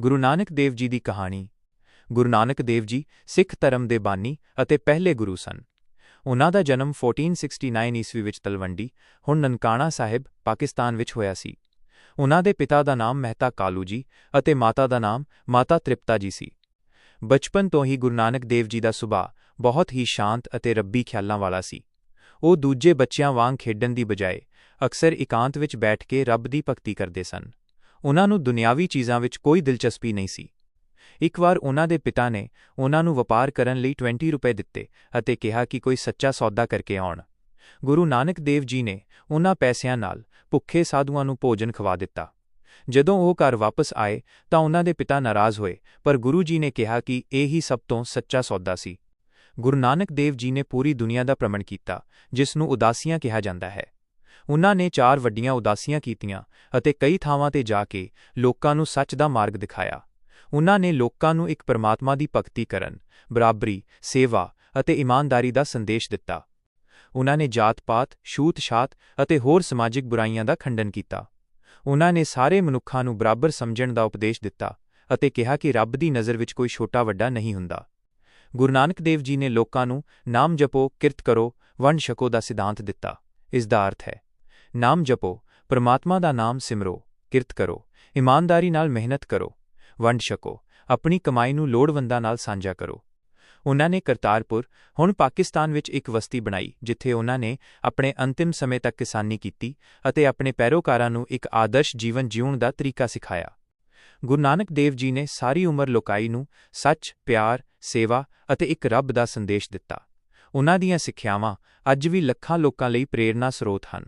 ਗੁਰੂ ਨਾਨਕ ਦੇਵ ਜੀ ਦੀ ਕਹਾਣੀ। ਗੁਰੂ ਨਾਨਕ ਦੇਵ ਜੀ ਸਿੱਖ ਧਰਮ ਦੇ ਬਾਨੀ ਅਤੇ ਪਹਿਲੇ ਗੁਰੂ ਸਨ। ਉਹਨਾਂ ਦਾ ਜਨਮ 1469 ਈਸਵੀ ਵਿੱਚ ਤਲਵੰਡੀ, ਹੁਣ ਨਨਕਾਣਾ ਸਾਹਿਬ, ਪਾਕਿਸਤਾਨ ਵਿੱਚ ਹੋਇਆ ਸੀ। ਉਨ੍ਹਾਂ ਦੇ ਪਿਤਾ ਦਾ ਨਾਮ ਮਹਿਤਾ ਕਾਲੂ ਜੀ ਅਤੇ ਮਾਤਾ ਦਾ ਨਾਮ ਮਾਤਾ ਤ੍ਰਿਪਤਾ ਜੀ ਸੀ। ਬਚਪਨ ਤੋਂ ਹੀ ਗੁਰੂ ਨਾਨਕ ਦੇਵ ਜੀ ਦਾ ਸੁਭਾਅ ਬਹੁਤ ਹੀ ਸ਼ਾਂਤ ਅਤੇ ਰੱਬੀ ਖਿਆਲਾਂ ਵਾਲਾ ਸੀ। ਉਹ ਦੂਜੇ ਬੱਚਿਆਂ ਵਾਂਗ ਖੇਡਣ ਦੀ ਬਜਾਏ ਅਕਸਰ ਇਕਾਂਤ ਵਿੱਚ ਬੈਠ ਕੇ ਰੱਬ ਦੀ ਭਗਤੀ ਕਰਦੇ ਸਨ। ਉਨ੍ਹਾਂ ਨੂੰ ਦੁਨਿਆਵੀ ਚੀਜ਼ਾਂ ਵਿੱਚ ਕੋਈ ਦਿਲਚਸਪੀ ਨਹੀਂ ਸੀ। ਇੱਕ ਵਾਰ ਉਨ੍ਹਾਂ ਦੇ ਪਿਤਾ ਨੇ ਉਨ੍ਹਾਂ ਨੂੰ ਵਪਾਰ ਕਰਨ ਲਈ 20 ਰੁਪਏ ਦਿੱਤੇ ਅਤੇ ਕਿਹਾ ਕਿ ਕੋਈ ਸੱਚਾ ਸੌਦਾ ਕਰਕੇ ਆਉਣ। ਗੁਰੂ ਨਾਨਕ ਦੇਵ ਜੀ ਨੇ ਉਨ੍ਹਾਂ ਪੈਸਿਆਂ ਨਾਲ ਭੁੱਖੇ ਸਾਧੂਆਂ ਨੂੰ ਭੋਜਨ ਖਵਾ ਦਿੱਤਾ। ਜਦੋਂ ਉਹ ਘਰ ਵਾਪਸ ਆਏ ਤਾਂ ਉਨ੍ਹਾਂ ਦੇ ਪਿਤਾ ਨਾਰਾਜ਼ ਹੋਏ, ਪਰ ਗੁਰੂ ਜੀ ਨੇ ਕਿਹਾ ਕਿ ਇਹ ਹੀ ਸਭ ਤੋਂ ਸੱਚਾ ਸੌਦਾ ਸੀ। ਗੁਰੂ ਨਾਨਕ ਦੇਵ ਜੀ ਨੇ ਪੂਰੀ ਦੁਨੀਆ ਦਾ ਭ੍ਰਮਣ ਕੀਤਾ, ਜਿਸ ਨੂੰ ਉਦਾਸੀਆਂ ਕਿਹਾ ਜਾਂਦਾ ਹੈ। ਉਨ੍ਹਾਂ ਨੇ ਚਾਰ ਵੱਡੀਆਂ ਉਦਾਸੀਆਂ ਕੀਤੀਆਂ ਅਤੇ ਕਈ ਥਾਵਾਂ ਤੇ ਜਾ ਕੇ ਲੋਕਾਂ ਨੂੰ ਸੱਚ ਦਾ ਮਾਰਗ ਦਿਖਾਇਆ। ਉਨ੍ਹਾਂ ਨੇ ਲੋਕਾਂ ਨੂੰ ਇੱਕ ਪਰਮਾਤਮਾ ਦੀ ਭਗਤੀ ਕਰਨ, ਬਰਾਬਰੀ, ਸੇਵਾ ਅਤੇ ਇਮਾਨਦਾਰੀ ਦਾ ਸੰਦੇਸ਼ ਦਿੱਤਾ। ਉਨ੍ਹਾਂ ਨੇ ਜਾਤ-ਪਾਤ, ਛੂਤ-ਛਾਤ ਅਤੇ ਹੋਰ ਸਮਾਜਿਕ ਬੁਰਾਈਆਂ ਦਾ ਖੰਡਨ ਕੀਤਾ। ਉਨ੍ਹਾਂ ਨੇ ਸਾਰੇ ਮਨੁੱਖਾਂ ਨੂੰ ਬਰਾਬਰ ਸਮਝਣ ਦਾ ਉਪਦੇਸ਼ ਦਿੱਤਾ ਅਤੇ ਕਿਹਾ ਕਿ ਰੱਬ ਦੀ ਨਜ਼ਰ ਵਿੱਚ ਕੋਈ ਛੋਟਾ ਵੱਡਾ ਨਹੀਂ ਹੁੰਦਾ। ਗੁਰੂ ਨਾਨਕ ਦੇਵ ਜੀ ਨੇ ਲੋਕਾਂ ਨੂੰ ਨਾਮ ਜਪੋ, ਕਿਰਤ ਕਰੋ, ਵੰਡ ਛਕੋ ਦਾ ਸਿਧਾਂਤ ਦਿੱਤਾ। ਇਸ ਦਾ ਅਰਥ ਹੈ ਨਾਮ ਜਪੋ, ਪ੍ਰਮਾਤਮਾ ਦਾ ਨਾਮ ਸਿਮਰੋ, ਕਿਰਤ ਕਰੋ, ਇਮਾਨਦਾਰੀ ਨਾਲ ਮਿਹਨਤ ਕਰੋ, ਵੰਡ ਛਕੋ, ਆਪਣੀ ਕਮਾਈ ਨੂੰ ਲੋੜਵੰਦਾਂ ਨਾਲ ਸਾਂਝਾ ਕਰੋ। ਉਹਨਾਂ ਨੇ ਕਰਤਾਰਪੁਰ, ਹੁਣ ਪਾਕਿਸਤਾਨ ਵਿੱਚ ਇੱਕ ਵਸਤੀ ਬਣਾਈ, ਜਿੱਥੇ ਉਹਨਾਂ ਨੇ ਆਪਣੇ ਅੰਤਿਮ ਸਮੇਂ ਤੱਕ ਕਿਸਾਨੀ ਕੀਤੀ ਅਤੇ ਆਪਣੇ ਪੈਰੋਕਾਰਾਂ ਨੂੰ ਇੱਕ ਆਦਰਸ਼ ਜੀਵਨ ਜਿਉਣ ਦਾ ਤਰੀਕਾ ਸਿਖਾਇਆ। ਗੁਰੂ ਨਾਨਕ ਦੇਵ ਜੀ ਨੇ ਸਾਰੀ ਉਮਰ ਲੋਕਾਈ ਨੂੰ ਸੱਚ, ਪਿਆਰ, ਸੇਵਾ ਅਤੇ ਇੱਕ ਰੱਬ ਦਾ ਸੰਦੇਸ਼ ਦਿੱਤਾ। ਉਹਨਾਂ ਦੀਆਂ ਸਿੱਖਿਆਵਾਂ ਅੱਜ ਵੀ ਲੱਖਾਂ ਲੋਕਾਂ ਲਈ ਪ੍ਰੇਰਨਾ ਸਰੋਤ ਹਨ।